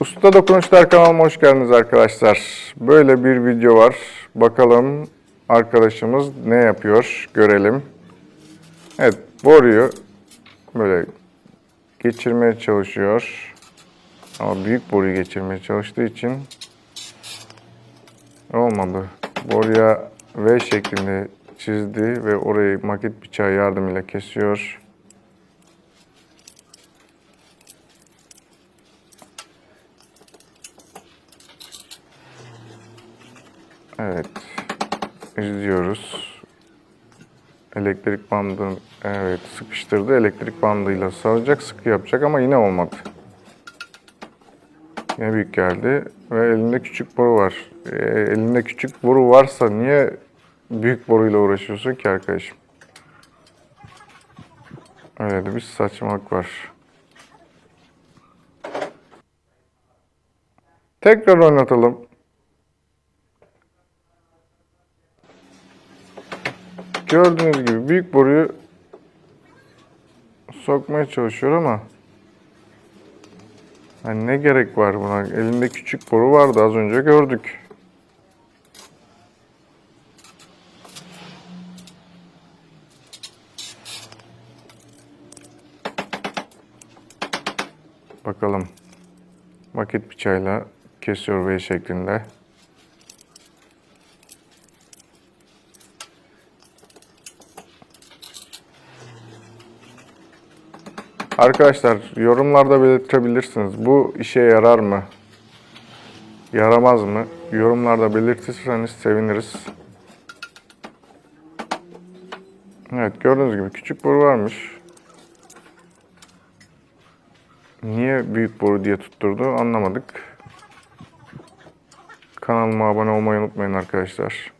Usta Dokunuşlar kanalıma hoş geldiniz arkadaşlar. Böyle bir video var. Bakalım arkadaşımız ne yapıyor görelim. Evet boruyu böyle geçirmeye çalışıyor. Ama büyük boruyu geçirmeye çalıştığı için olmadı. Boruya V şeklinde çizdi ve orayı maket bıçağı yardımıyla kesiyor. Evet. izliyoruz. Elektrik bandını evet sıkıştırdı. Elektrik bandıyla saracak, sıkı yapacak ama yine olmadı. Yine büyük geldi ve elinde küçük boru var. Ee, elinde küçük boru varsa niye büyük boruyla uğraşıyorsun ki arkadaşım? Öyle de bir saçmalık var. Tekrar oynatalım. Gördüğünüz gibi büyük boruyu sokmaya çalışıyor ama hani ne gerek var buna? Elinde küçük boru vardı az önce gördük. Bakalım. Maket bıçağıyla kesiyor V şeklinde. Arkadaşlar yorumlarda belirtebilirsiniz. Bu işe yarar mı? Yaramaz mı? Yorumlarda belirtirseniz seviniriz. Evet gördüğünüz gibi küçük boru varmış. Niye büyük boru diye tutturdu anlamadık. Kanalıma abone olmayı unutmayın arkadaşlar.